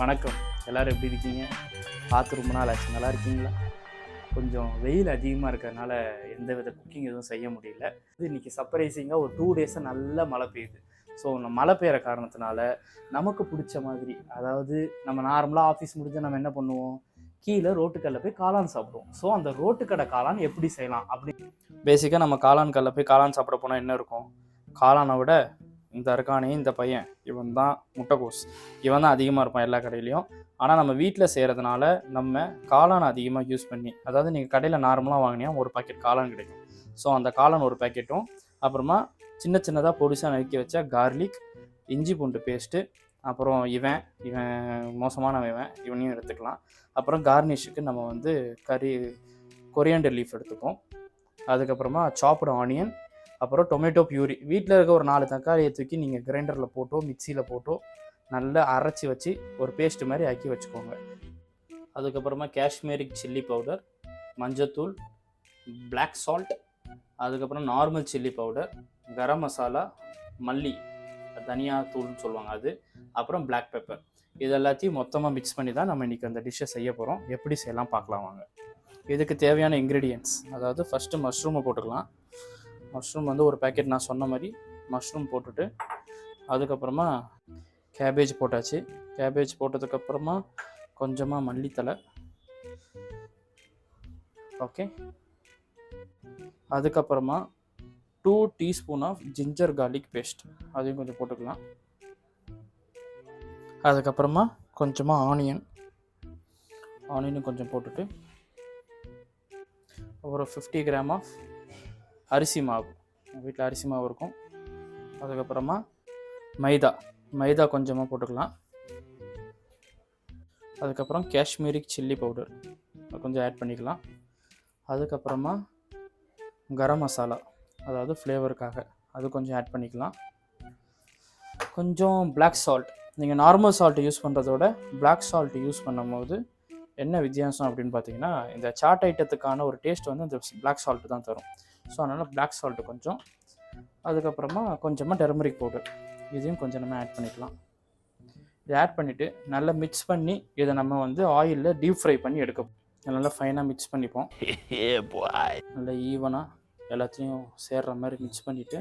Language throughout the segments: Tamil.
வணக்கம். எல்லோரும் எப்படி இருக்கீங்க? பார்த்து ரொம்ப நாள் ஆச்சு. நல்லா இருக்கீங்களா? கொஞ்சம் வெயில் அதிகமாக இருக்கிறதுனால எந்த வித குக்கிங் எதுவும் செய்ய முடியல. இது இன்றைக்கி சர்ப்ரைசிங்காக ஒரு டூ டேஸாக நல்ல மழை பெய்யுது. ஸோ நம்ம மழை பெய்கிற காரணத்தினால நமக்கு பிடிச்ச மாதிரி அதாவது நம்ம நார்மலாக ஆஃபீஸ் முடிஞ்சு நம்ம என்ன பண்ணுவோம்? கீழே ரோட்டுக்கல்ல போய் காளான் சாப்பிடுவோம். ஸோ அந்த ரோட்டுக்கடை காளான் எப்படி செய்யலாம்? அப்படி பேசிக்காக நம்ம காளான் கல்ல போய் காளான் சாப்பிட போனால் என்ன இருக்கும்? காளானை விட இந்த இருக்கானே இந்த பையன் இவன் தான் முட்டைகோஸ். இவன் தான் அதிகமாக இருப்பான் எல்லா கடையிலையும். ஆனால் நம்ம வீட்டில் செய்கிறதுனால நம்ம காளான் அதிகமாக யூஸ் பண்ணி அதாவது நீங்கள் கடையில் நார்மலாக வாங்கினியா ஒரு பாக்கெட் காளான் கிடைக்கும். ஸோ அந்த காளான் ஒரு பாக்கெட்டும் அப்புறமா சின்ன சின்னதாக பொடிசாக நறுக்கி வச்ச கார்லிக் இஞ்சி பூண்டு பேஸ்ட்டு அப்புறம் இவன் இவன் மோசமானவன் இவன் இவனையும் எடுத்துக்கலாம். அப்புறம் கார்னிஷுக்கு நம்ம வந்து கறி கொரியாண்டர் லீஃப் எடுத்துப்போம். அதுக்கப்புறமா சாப்டு ஆனியன் அப்புறம் டொமேட்டோ பியூரி. வீட்டில் இருக்க ஒரு நாலு தக்காளியை தூக்கி நீங்கள் கிரைண்டரில் போட்டோ மிக்சியில் போட்டோ நல்லா அரைச்சி வச்சு ஒரு பேஸ்ட் மாதிரி ஆக்கி வச்சுக்கோங்க. அதுக்கப்புறமா காஷ்மீரிக் சில்லி பவுடர் மஞ்சத்தூள் பிளாக் சால்ட் அதுக்கப்புறம் normal chilli powder garam masala மல்லி தனியா தூள்னு சொல்லுவாங்க அது அப்புறம் பிளாக் பெப்பர் இது எல்லாத்தையும் மொத்தமாக மிக்ஸ் பண்ணி தான் நம்ம இன்றைக்கி அந்த டிஷ்ஷை செய்ய போகிறோம் எப்படி செய்யலாம் பார்க்கலாம் வாங்க. இதுக்கு தேவையான இன்க்ரீடியன்ட்ஸ் அதாவது ஃபஸ்ட்டு மஷ்ரூமை போட்டுக்கலாம். மஷ்ரூம் வந்து ஒரு பேக்கெட் நான் சொன்ன மாதிரி மஷ்ரூம் போட்டுட்டு அதுக்கப்புறமா கேபேஜ் போட்டாச்சு. கேபேஜ் போட்டதுக்கப்புறமா கொஞ்சமாக மல்லித்தலை. ஓகே அதுக்கப்புறமா two teaspoon of ginger garlic paste அதையும் கொஞ்சம் போட்டுக்கலாம். அதுக்கப்புறமா கொஞ்சமாக ஆனியன் ஆனியனும் கொஞ்சம் போட்டுட்டு ஒரு ஃபிஃப்டி கிராம் ஆஃப் அரிசி மாவு. வீட்டில் அரிசி மாவு இருக்கும். அதுக்கப்புறமா மைதா. மைதா கொஞ்சமாக போட்டுக்கலாம். அதுக்கப்புறம் காஷ்மீரி சில்லி பவுடர். கொஞ்சம் ஆட் பண்ணிக்கலாம். அதுக்கப்புறமா கரம் மசாலா. அதாவது ஃப்ளேவருக்காக அது கொஞ்சம் ஆட் பண்ணிக்கலாம். கொஞ்சம் பிளாக் சால்ட் நீங்கள் நார்மல் சால்ட் யூஸ் பண்ணுறதோட பிளாக் சால்ட் யூஸ் பண்ணும்போது என்ன வித்தியாசம் அப்படின்னு பார்த்தீங்கன்னா இந்த சாட் ஐட்டத்துக்கான ஒரு டேஸ்ட் வந்து இந்த பிளாக் சால்ட் தான் தரும். ஸோ அதனால் பிளாக் சால்ட்டு கொஞ்சம். அதுக்கப்புறமா கொஞ்சமாக டெர்மரிக் பவுடர் இதையும் கொஞ்சம் நம்ம ஆட் பண்ணிக்கலாம். இதை ஆட் பண்ணிவிட்டு நல்லா மிக்ஸ் பண்ணி இதை நம்ம வந்து ஆயிலில் டீப் ஃப்ரை பண்ணி எடுக்க நல்லா ஃபைனாக மிக்ஸ் பண்ணிப்போம். நல்லா ஈவனாக எல்லாத்தையும் சேர்ற மாதிரி மிக்ஸ் பண்ணிவிட்டு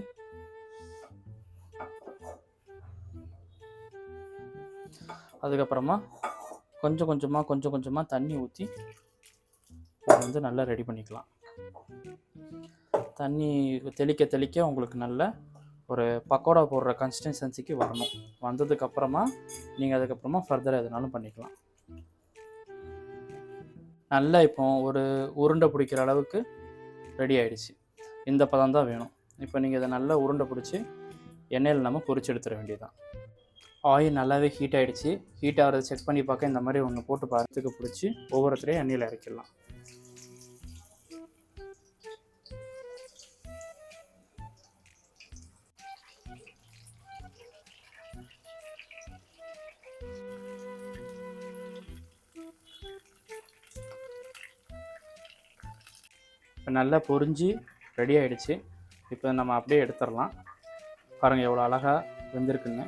அதுக்கப்புறமா கொஞ்சம் கொஞ்சமாக கொஞ்சம் கொஞ்சமாக தண்ணி ஊற்றி இதை வந்து நல்லா ரெடி பண்ணிக்கலாம். தண்ணி தெளிக்க தெளிக்க உங்களுக்கு நல்ல ஒரு பக்கோடா போடுற கன்சிஸ்டன்சிக்கு வரணும். வந்ததுக்கப்புறமா நீங்கள் அதுக்கப்புறமா ஃபர்தராக எதுனாலும் பண்ணிக்கலாம். நல்லா இப்போ ஒரு உருண்டை பிடிக்கிற அளவுக்கு ரெடி ஆயிடுச்சு. இந்த பதம் தான் வேணும். இப்போ நீங்கள் இதை நல்லா உருண்டை பிடிச்சி எண்ணெயில் நம்ம பொறிச்சு எடுத்துட வேண்டியதுதான். ஆயில் நல்லாவே ஹீட் ஆகிடுச்சு ஹீட் ஆகிறத செக் பண்ணி பார்க்க இந்த மாதிரி ஒன்று போட்டு பார்த்துக்கு பிடிச்சி ஒவ்வொருத்தரையும் எண்ணெயில் இறக்கிடலாம். இப்போ நல்லா பொரிஞ்சு ரெடி ஆகிடுச்சு இப்போ நம்ம அப்படியே எடுத்துடலாம். பாருங்கள் எவ்வளோ அழகாக வெந்திருக்குன்னு.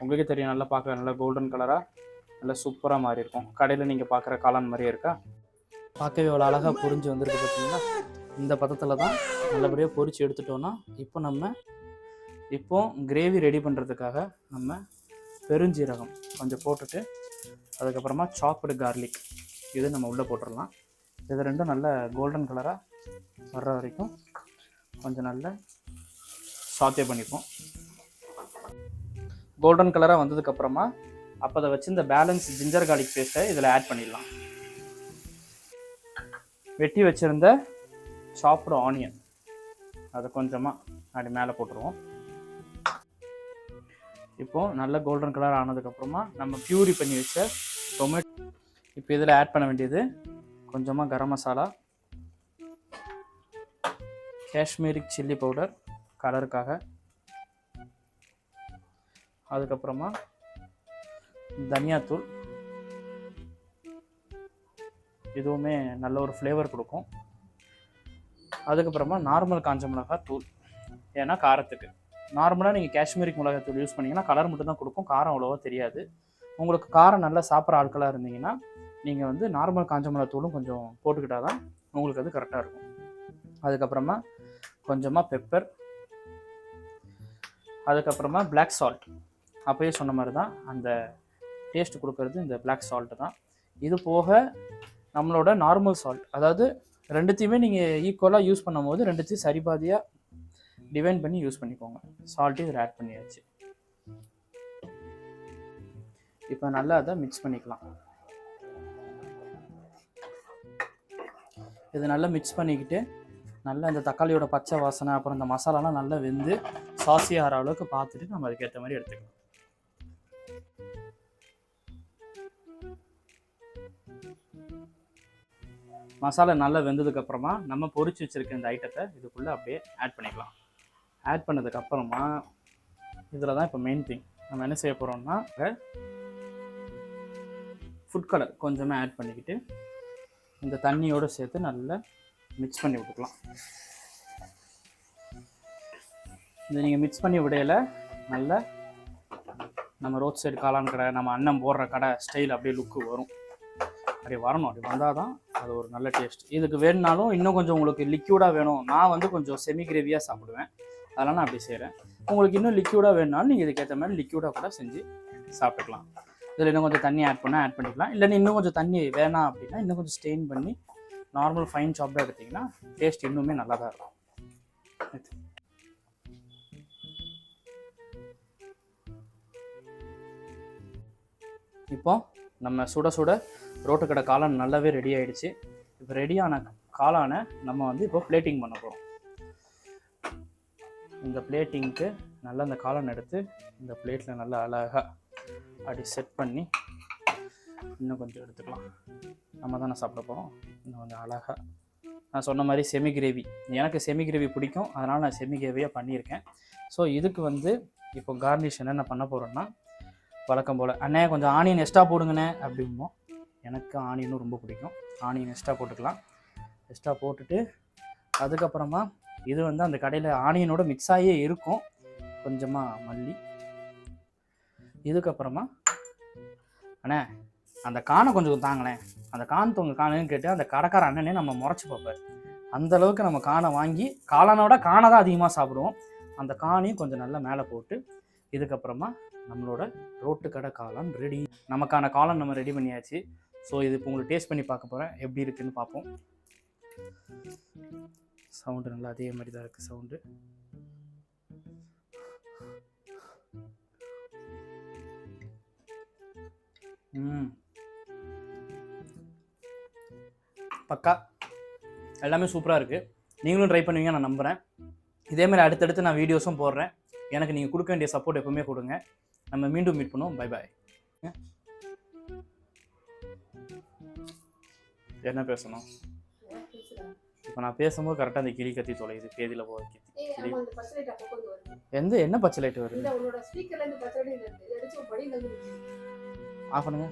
உங்களுக்கே தெரியும் நல்லா பார்க்க நல்லா கோல்டன் கலராக நல்லா சூப்பராக மாறி இருக்கும். கடையில் நீங்கள் பார்க்குற காளான் மாதிரியே இருக்கா? பார்க்கவே எவ்வளோ அழகாக பொரிஞ்சு வந்திருக்கு பார்த்தீங்களா? இந்த பதத்தில் தான் நல்லபடியாக பொரித்து எடுத்துட்டோன்னா இப்போ நம்ம இப்போ கிரேவி ரெடி பண்ணுறதுக்காக நம்ம பெருஞ்சீரகம் கொஞ்சம் போட்டுட்டு அதுக்கப்புறமா சாப்டு கார்லிக் இது நம்ம உள்ளே போட்டுடலாம். இது ரெண்டும் நல்ல கோல்டன் கலராக வர்ற வரைக்கும் கொஞ்சம் நல்ல சாத்தே பண்ணிப்போம். கோல்டன் கலராக வந்ததுக்கப்புறமா அப்போ அதை வச்சு இந்த பேலன்ஸ் ஜிஞ்சர் கார்லிக் பேஸ்ட்டை இதில் ஆட் பண்ணிடலாம். வெட்டி வச்சுருந்த சாப்டு ஆனியன் அதை கொஞ்சமாக அப்படி மேலே போட்டுருவோம். இப்போது நல்ல கோல்டன் கலர் ஆனதுக்கப்புறமா நம்ம பியூரி பண்ணி வச்ச டொமேட்டோ இப்போ இதில் ஆட் பண்ண வேண்டியது கொஞ்சமாக கரம் மசாலா காஷ்மீரிக் சில்லி பவுடர் கலருக்காக. அதுக்கப்புறமா தனியாத்தூள் இதுவுமே நல்ல ஒரு ஃப்ளேவர் கொடுக்கும். அதுக்கப்புறமா நார்மல் காஞ்ச மிளகாய் தூள். ஏன்னா காரத்துக்கு. நார்மலாக நீங்கள் காஷ்மீரிக் மிளகாய் தூள் யூஸ் பண்ணிங்கன்னா கலர் மட்டும் தான் கொடுக்கும். காரம் அவ்வளோவா தெரியாது. உங்களுக்கு காரம் நல்லா சாப்பிட்ற ஆட்களாக இருந்தீங்கன்னா நீங்கள் வந்து நார்மல் காஞ்ச மிளகாய் தூளும் கொஞ்சம் போட்டுக்கிட்டால் தான் உங்களுக்கு அது கரெக்டாக இருக்கும். அதுக்கப்புறமா கொஞ்சமாக பெப்பர் அதுக்கப்புறமா பிளாக் சால்ட் அப்பயே சொன்ன மாதிரி தான் அந்த டேஸ்ட் கொடுக்கறது இந்த பிளாக் சால்ட்டு தான். இது போக நம்மளோட நார்மல் சால்ட் அதாவது ரெண்டுத்தையுமே நீங்கள் ஈக்குவலாக யூஸ் பண்ணும்போது ரெண்டுத்தையும் சரிபாதியாக டிவைன் பண்ணி யூஸ் பண்ணிக்கோங்க. சால்ட்டு இதில் ஆட் பண்ணியாச்சு. இப்போ நல்லா அதை மிக்ஸ் பண்ணிக்கலாம். இது நல்லா மிக்ஸ் பண்ணிக்கிட்டு நல்லா இந்த தக்காளியோட பச்சை வாசனை அப்புறம் இந்த மசாலாலாம் நல்லா வெந்து சாசி ஆகிற அளவுக்கு பார்த்துட்டு நம்ம அதுக்கேற்ற மாதிரி எடுத்துக்கலாம். மசாலா நல்லா வெந்ததுக்கப்புறமா நம்ம பொறிச்சு வச்சுருக்க இந்த ஐட்டத்தை இதுக்குள்ளே அப்படியே ஆட் பண்ணிக்கலாம். ஆட் பண்ணதுக்கப்புறமா இதில் தான் இப்போ மெயின் திங் நம்ம என்ன செய்ய போகிறோம்னா ஃபுட் கலர் கொஞ்சமாக ஆட் பண்ணிக்கிட்டு இந்த தண்ணியோடு சேர்த்து நல்லா மிக்ஸ் பண்ணி விட்டுக்கலாம். இதை நீங்கள் மிக்ஸ் பண்ணி விடையில நல்ல நம்ம ரோட் சைடு காளான் கடை நம்ம அண்ணன் போடுற கடை ஸ்டைல் அப்படியே லுக்கு வரும். அப்படி வரணும். அப்படி வந்தால் தான் அது ஒரு நல்ல டேஸ்ட் இதுக்கு வேணுனாலும் இன்னும் கொஞ்சம் உங்களுக்கு லிக்யூடாக வேணும். நான் வந்து கொஞ்சம் செமி கிரேவியாக சாப்பிடுவேன். அதெல்லாம் நான் அப்படி செய்கிறேன் உங்களுக்கு இன்னும் லிக்யூடாக வேணுனாலும் நீங்கள் இதுக்கேற்ற மாதிரி லிக்யூடாக கூட செஞ்சு சாப்பிட்டுக்கலாம். இதில் இன்னும் கொஞ்சம் தண்ணி ஆட் பண்ணால் ஆட் பண்ணிக்கலாம். இல்லைன்னா இன்னும் கொஞ்சம் தண்ணி வேணாம் அப்படின்னா இன்னும் கொஞ்சம் ஸ்டெயின் பண்ணி நார்மல் ஃபைன் சாப்பாக எடுத்திங்கன்னா டேஸ்ட் இன்னுமே நல்லா தான் இருக்கும் இப்போ நம்ம சுட சுட ரோட்டுக்கடை காளான் நல்லாவே ரெடி ஆயிடுச்சு. இப்போ ரெடியான காளானை நம்ம வந்து இப்போ பிளேட்டிங் பண்ண போகிறோம் இந்த பிளேட்டிங்க்கு நல்லா அந்த காளான் எடுத்து இந்த பிளேட்டில் நல்லா அழகாக அப்படி செட் பண்ணி இன்னும் கொஞ்சம் எடுத்துக்கலாம். நம்ம தானே சாப்பிட போகிறோம் இன்னும் கொஞ்சம் அழகாக நான் சொன்ன மாதிரி செமி கிரேவி எனக்கு செமி கிரேவி பிடிக்கும். அதனால் நான் செமி கிரேவியாக பண்ணியிருக்கேன். ஸோ இதுக்கு வந்து இப்போ கார்னிஷ் என்னென்ன பண்ண போகிறோன்னா வழக்கம் போல் அண்ணே கொஞ்சம் ஆனியன் எக்ஸ்ட்ரா போடுங்கண்ணே அப்படிம்போம். எனக்கு ஆனியனும் ரொம்ப பிடிக்கும். ஆனியன் எக்ஸ்ட்ரா போட்டுக்கலாம். எக்ஸ்ட்ரா போட்டுட்டு அதுக்கப்புறமா இது வந்து அந்த கடையில் ஆனியனோட மிக்ஸ் ஆகியே இருக்கும். கொஞ்சமாக மல்லி. இதுக்கப்புறமா அண்ணே அந்த காணை கொஞ்சம் தாங்களேன். அந்த கான் தொங்க காணுன்னு கேட்டு அந்த கடைக்கார அண்ணனே நம்ம முறைச்சி பார்ப்பார். அந்த அளவுக்கு நம்ம காணை வாங்கி காளானோட காணை தான் அதிகமாக சாப்பிடுவோம். அந்த காணையும் கொஞ்சம் நல்லா மேலே போட்டு இதுக்கப்புறமா நம்மளோட ரோட்டு கடை காளான் ரெடி நமக்கான காளான் நம்ம ரெடி பண்ணியாச்சு. ஸோ இது இப்போ உங்களுக்கு டேஸ்ட் பண்ணி பார்க்க போகிறேன் எப்படி இருக்குன்னு பார்ப்போம். சவுண்டு நல்லா அதே மாதிரி தான் இருக்குது சவுண்டு ம். பக்கா. எல்லாமே சூப்பராக இருக்குது நீங்களும் ட்ரை பண்ணுவீங்க நான் நம்புகிறேன் இதே மாதிரி அடுத்தடுத்து நான் வீடியோஸும் போடுறேன். எனக்கு நீங்கள் கொடுக்க வேண்டிய சப்போர்ட் எப்பவுமே கொடுங்க. நம்ம மீண்டும் மீட் பண்ணுவோம். பை பாய் என்ன பேசணும்? இப்போ நான் பேசும்போது கரெக்டாக அந்த கிளி கத்தி தொலையுது பேதியில் போக வருது. எந்த என்ன பச்சை லைட் வருது. ஆஃப் பண்ணுங்க.